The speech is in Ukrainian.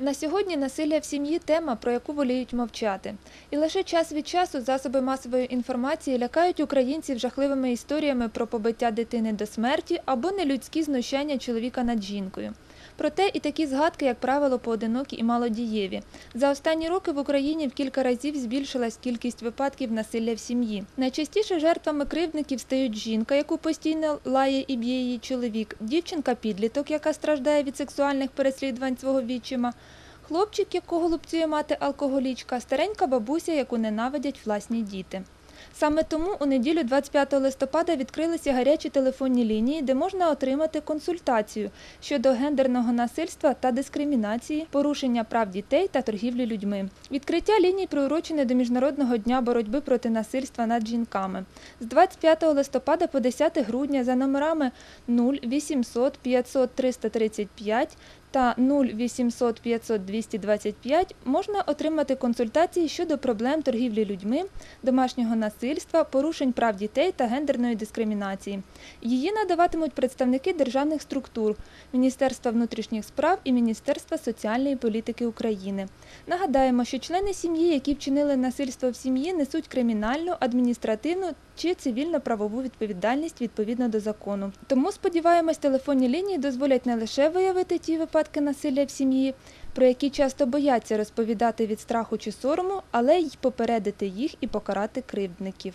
На сьогодні насилля в сім'ї тема, про яку воліють мовчати. І лише час від часу засоби масової інформації лякають українців жахливими історіями про побиття дитини до смерті або нелюдські знущання чоловіка над жінкою. Проте і такі згадки, як правило, поодинокі і малодієві. За останні роки в Україні в кілька разів збільшилась кількість випадків насилля в сім'ї. Найчастіше жертвами кривдників стають жінка, яку постійно лає і б'є її чоловік, дівчинка-підліток, яка страждає від сексуальних переслідувань свого відчима, хлопчик, якого лупцює мати алкоголічка, старенька бабуся, яку ненавидять власні діти. Саме тому у неділю 25 листопада відкрилися гарячі телефонні лінії, де можна отримати консультацію щодо гендерного насильства та дискримінації, порушення прав дітей та торгівлі людьми. Відкриття ліній приурочене до Міжнародного дня боротьби проти насильства над жінками. З 25 листопада по 10 грудня за номерами 0 800 500 335 та 0 800 500 225 можна отримати консультації щодо проблем торгівлі людьми, домашнього насильства, порушень прав дітей та гендерної дискримінації. Її надаватимуть представники державних структур Міністерства внутрішніх справ і Міністерства соціальної політики України. Нагадаємо, що члени сім'ї, які вчинили насильство в сім'ї, несуть кримінальну, адміністративну чи цивільно-правову відповідальність відповідно до закону. Тому сподіваємось, телефонні лінії дозволять не лише виявити ті випадки насилля в сім'ї, про які часто бояться розповідати від страху чи сорому, але й попередити їх і покарати кривдників.